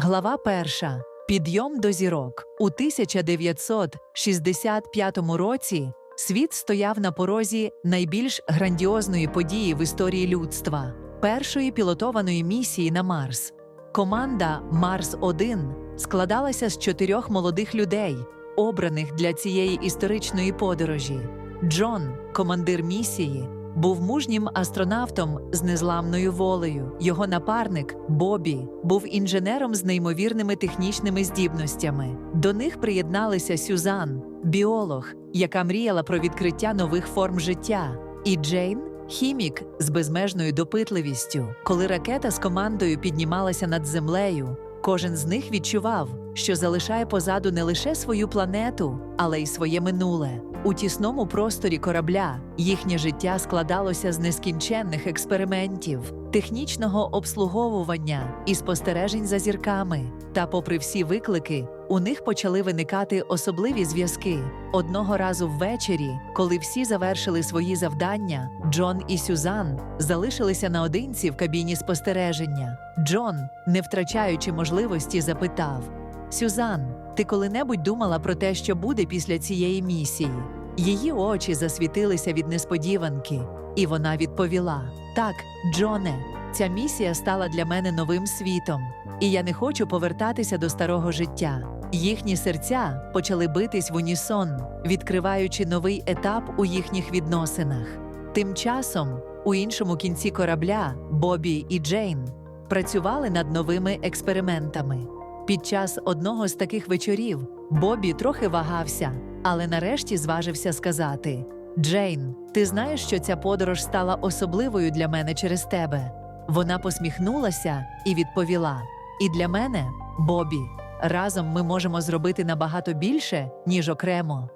Глава перша. Підйом до зірок. У 1965 році світ стояв на порозі найбільш грандіозної події в історії людства першої пілотованої місії на Марс. Команда Марс 1 складалася з чотирьох молодих людей, обраних для цієї історичної подорожі. Джон, командир місії, був мужнім астронавтом з незламною волею. Його напарник Бобі був інженером з неймовірними технічними здібностями. До них приєдналися Сюзан, біолог, яка мріяла про відкриття нових форм життя, і Джейн. Хімік з безмежною допитливістю. Коли ракета з командою піднімалася над землею, кожен з них відчував, що залишає позаду не лише свою планету, але й своє минуле. У тісному просторі корабля їхнє життя складалося з нескінченних експериментів, технічного обслуговування і спостережень за зірками. Та, попри всі виклики, у них почали виникати особливі зв'язки. Одного разу ввечері, коли всі завершили свої завдання, Джон і Сюзан залишилися наодинці в кабіні спостереження. Джон, не втрачаючи можливості, запитав: Сюзан, ти коли-небудь думала про те, що буде після цієї місії? Її очі засвітилися від несподіванки, і вона відповіла: Так, Джоне, ця місія стала для мене новим світом, і я не хочу повертатися до старого життя. Їхні серця почали битись в унісон, відкриваючи новий етап у їхніх відносинах. Тим часом, у іншому кінці корабля, Бобі і Джейн працювали над новими експериментами. Під час одного з таких вечорів Бобі трохи вагався, але нарешті зважився сказати: Джейн, ти знаєш, що ця подорож стала особливою для мене через тебе. Вона посміхнулася і відповіла: І для мене, Бобі, разом ми можемо зробити набагато більше, ніж окремо.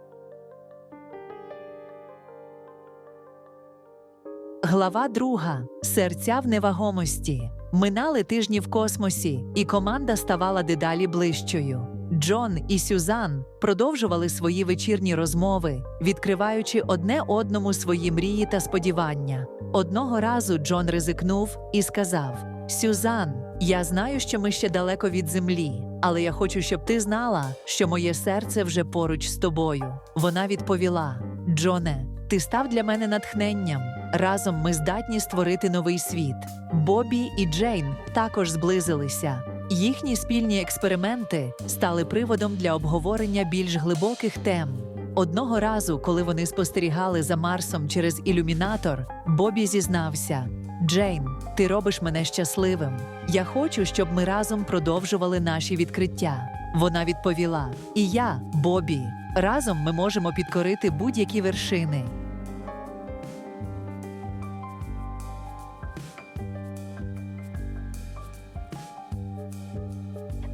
Глава друга. Серця в невагомості. Минали тижні в космосі, і команда ставала дедалі ближчою. Джон і Сюзан продовжували свої вечірні розмови, відкриваючи одне одному свої мрії та сподівання. Одного разу Джон ризикнув і сказав: Сюзан, я знаю, що ми ще далеко від землі, але я хочу, щоб ти знала, що моє серце вже поруч з тобою. Вона відповіла: Джоне, ти став для мене натхненням. Разом ми здатні створити новий світ. Бобі і Джейн також зблизилися. Їхні спільні експерименти стали приводом для обговорення більш глибоких тем. Одного разу, коли вони спостерігали за Марсом через ілюмінатор, Бобі зізнався: Джейн, ти робиш мене щасливим. Я хочу, щоб ми разом продовжували наші відкриття. Вона відповіла: І я, Бобі, разом ми можемо підкорити будь-які вершини.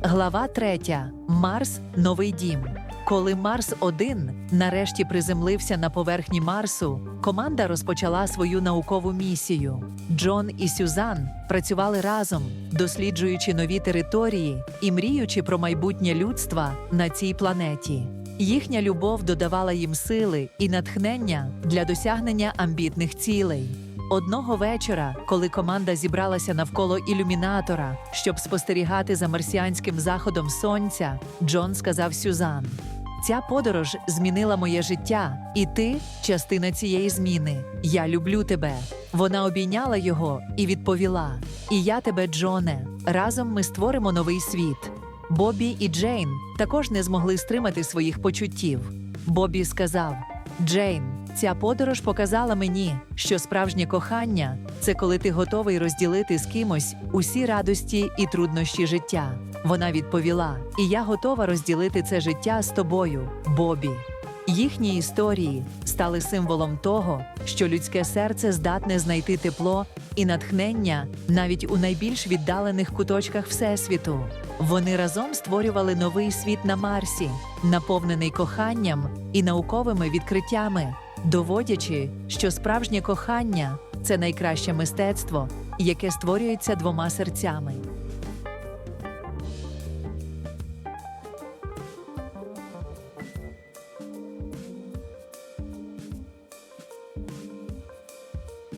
Глава 3. Марс новий дім. Коли Марс 1 нарешті приземлився на поверхні Марсу, команда розпочала свою наукову місію. Джон і Сюзан працювали разом, досліджуючи нові території і мріючи про майбутнє людства на цій планеті. Їхня любов додавала їм сили і натхнення для досягнення амбітних цілей. Одного вечора, коли команда зібралася навколо ілюмінатора, щоб спостерігати за марсіанським заходом сонця, Джон сказав Сюзан: Ця подорож змінила моє життя, і ти частина цієї зміни. Я люблю тебе. Вона обійняла його і відповіла: І я тебе, Джоне. Разом ми створимо новий світ. Бобі і Джейн також не змогли стримати своїх почуттів. Бобі сказав: Джейн, ця подорож показала мені, що справжнє кохання це коли ти готовий розділити з кимось усі радості і труднощі життя. Вона відповіла: І я готова розділити це життя з тобою, Бобі. Їхні історії стали символом того, що людське серце здатне знайти тепло і натхнення навіть у найбільш віддалених куточках Всесвіту. Вони разом створювали новий світ на Марсі, наповнений коханням і науковими відкриттями, доводячи, що справжнє кохання це найкраще мистецтво, яке створюється двома серцями.